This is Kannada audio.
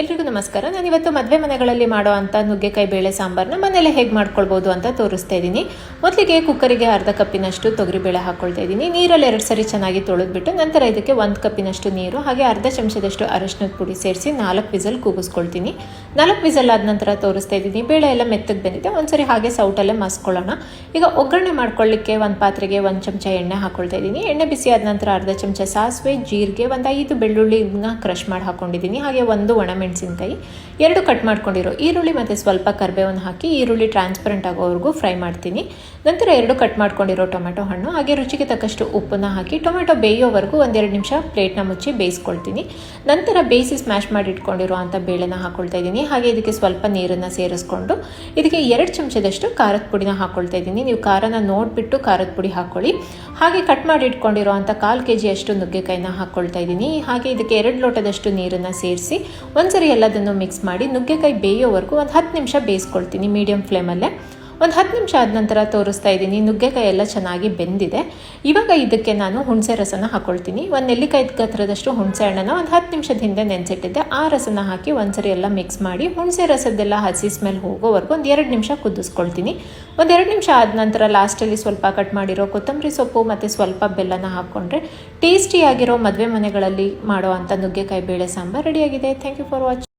ಎಲ್ರಿಗೂ ನಮಸ್ಕಾರ. ನಾನು ಇವತ್ತು ಮದುವೆ ಮನೆಗಳಲ್ಲಿ ಮಾಡೋ ಅಂಥ ನುಗ್ಗೆಕಾಯಿ ಬೇಳೆ ಸಾಂಬಾರನ್ನ ಮನೇಲೆ ಹೇಗೆ ಮಾಡ್ಕೊಳ್ಬೋದು ಅಂತ ತೋರಿಸ್ತಾ ಇದ್ದೀನಿ. ಮೊದಲಿಗೆ ಕುಕ್ಕರಿಗೆ ಅರ್ಧ ಕಪ್ಪಿನಷ್ಟು ತೊಗರಿಬೇಳೆ ಹಾಕ್ಕೊಳ್ತಾ ಇದ್ದೀನಿ. ನೀರಲ್ಲಿ ಎರಡು ಸರಿ ಚೆನ್ನಾಗಿ ತೊಳೆದ್ಬಿಟ್ಟು ನಂತರ ಇದಕ್ಕೆ ಒಂದು ಕಪ್ಪಿನಷ್ಟು ನೀರು, ಹಾಗೆ ಅರ್ಧ ಚಮಚದಷ್ಟು ಅರಶಿನದ ಪುಡಿ ಸೇರಿಸಿ ನಾಲ್ಕು ವಿಸಲ್ ಕೂಗಿಸ್ಕೊಳ್ತೀನಿ. ನಾಲ್ಕು ವಿಸಲ್ ಆದ ನಂತರ ತೋರಿಸ್ತಾ ಇದ್ದೀನಿ. ಬೇಳೆ ಎಲ್ಲ ಮೆತ್ತಗೆ ಬಂದಿದೆ. ಒಂದ್ಸರಿ ಹಾಗೆ ಸೌಟಲ್ಲೇ ಮಸ್ಕೊಳ್ಳೋಣ. ಈಗ ಒಗ್ಗರಣೆ ಮಾಡ್ಕೊಳ್ಳಿಕ್ಕೆ ಒಂದು ಪಾತ್ರೆಗೆ ಒಂದು ಚಮಚ ಎಣ್ಣೆ ಹಾಕ್ಕೊಳ್ತಾ ಇದ್ದೀನಿ. ಎಣ್ಣೆ ಬಿಸಿ ಆದ ನಂತರ ಅರ್ಧ ಚಮಚ ಸಾಸಿವೆ, ಜೀರಿಗೆ, ಒಂದು ಐದು ಬೆಳ್ಳುಳ್ಳಿನ ಕ್ರಷ್ ಮಾಡಿ ಹಾಕ್ಕೊಂಡಿದ್ದೀನಿ ಹಾಗೆ ಒಂದು ಒಣಮೆಣಸಿನ್ಕಾಯಿ ಎರಡು ಕಟ್ ಮಾಡ್ಕೊಂಡಿರೋ ಈರುಳ್ಳಿ ಮತ್ತು ಸ್ವಲ್ಪ ಕರಿಬೇವನ್ನು ಹಾಕಿ ಈರುಳ್ಳಿ ಟ್ರಾನ್ಸ್ಪರೆಂಟ್ ಆಗೋವರೆಗೂ ಫ್ರೈ ಮಾಡ್ತೀನಿ. ನಂತರ ಎರಡು ಕಟ್ ಮಾಡ್ಕೊಂಡಿರೋ ಟೊಮೆಟೊ ಹಣ್ಣು, ಹಾಗೆ ರುಚಿಗೆ ತಕ್ಕಷ್ಟು ಉಪ್ಪನ್ನ ಹಾಕಿ ಟೊಮೆಟೊ ಬೇಯೋವರೆಗೂ ಒಂದೆರಡು ನಿಮಿಷ ಪ್ಲೇಟ್ನ ಮುಚ್ಚಿ ಬೇಯಿಸ್ಕೊಳ್ತೀನಿ. ನಂತರ ಬೇಯಿಸಿ ಸ್ಮ್ಯಾಶ್ ಮಾಡಿ ಇಟ್ಕೊಂಡಿರೋ ಅಂಥ ಬೇಳೆನ ಹಾಕ್ಕೊಳ್ತಾ ಇದ್ದೀನಿ. ಹಾಗೆ ಇದಕ್ಕೆ ಸ್ವಲ್ಪ ನೀರನ್ನು ಸೇರಿಸ್ಕೊಂಡು ಇದಕ್ಕೆ ಎರಡು ಚಮಚದಷ್ಟು ಖಾರದ ಪುಡಿನ ಹಾಕ್ಕೊಳ್ತಾ ಇದ್ದೀನಿ. ನೀವು ಖಾರನ ನೋಡಿಬಿಟ್ಟು ಖಾರದ ಪುಡಿ ಹಾಕ್ಕೊಳ್ಳಿ ಹಾಗೆ ಕಟ್ ಮಾಡಿ ಇಟ್ಕೊಂಡಿರೋ ಅಂಥ ಕಾಲು ಕೆ ಜಿಯಷ್ಟು ನುಗ್ಗೆಕಾಯಿನ ಹಾಕ್ಕೊಳ್ತಾ ಇದ್ದೀನಿ. ಹಾಗೆ ಇದಕ್ಕೆ ಎರಡು ಲೋಟದಷ್ಟು ನೀರನ್ನು ಸೇರಿಸಿ ಒಂದ್ಸರಿ ಎಲ್ಲದನ್ನು ಮಿಕ್ಸ್ ಮಾಡಿ ನುಗ್ಗೆಕಾಯಿ ಬೇಯೋವರೆಗೂ ಒಂದು ಹತ್ತು ನಿಮಿಷ ಬೇಯಿಸ್ಕೊಳ್ತೀನಿ ಮೀಡಿಯಮ್ ಫ್ಲೇಮಲ್ಲೇ ಒಂದು ಹತ್ತು ನಿಮಿಷ ಆದ ನಂತರ ತೋರಿಸ್ತಾ ಇದ್ದೀನಿ. ನುಗ್ಗೆಕಾಯಿ ಎಲ್ಲ ಚೆನ್ನಾಗಿ ಬೆಂದಿದೆ. ಇವಾಗ ಇದಕ್ಕೆ ನಾನು ಹುಣಸೆ ರಸನ ಹಾಕ್ಕೊಳ್ತೀನಿ ಒಂದು ನೆಲ್ಲಿಕಾಯಿ ಗಾತ್ರದಷ್ಟು ಹುಣಸೆ ಹಣ್ಣನ್ನು ಒಂದು ಹತ್ತು ನಿಮಿಷದ ಹಿಂದೆ ನೆನೆಸಿಟ್ಟಿದ್ದೆ. ಆ ರಸನ ಹಾಕಿ ಒಂದ್ಸರಿ ಎಲ್ಲ ಮಿಕ್ಸ್ ಮಾಡಿ ಹುಣಸೆ ರಸದ್ದೆಲ್ಲ ಹಸಿ ಸ್ಮೆಲ್ ಹೋಗೋವರೆಗೂ ಒಂದು ಎರಡು ನಿಮಿಷ ಕುದಿಸ್ಕೊಳ್ತೀನಿ. ಒಂದು ಎರಡು ನಿಮಿಷ ಆದ ನಂತರ ಲಾಸ್ಟಲ್ಲಿ ಸ್ವಲ್ಪ ಕಟ್ ಮಾಡಿರೋ ಕೊತ್ತಂಬರಿ ಸೊಪ್ಪು ಮತ್ತು ಸ್ವಲ್ಪ ಬೆಲ್ಲನ ಹಾಕ್ಕೊಂಡ್ರೆ ಟೇಸ್ಟಿಯಾಗಿರೋ ಮದುವೆ ಮನೆಗಳಲ್ಲಿ ಮಾಡೋ ಅಂಥ ನುಗ್ಗೆಕಾಯಿ ಬೇಳೆ ಸಾಂಬಾರು ರೆಡಿಯಾಗಿದೆ ಥ್ಯಾಂಕ್ ಯು ಫಾರ್ ವಾಚಿಂಗ್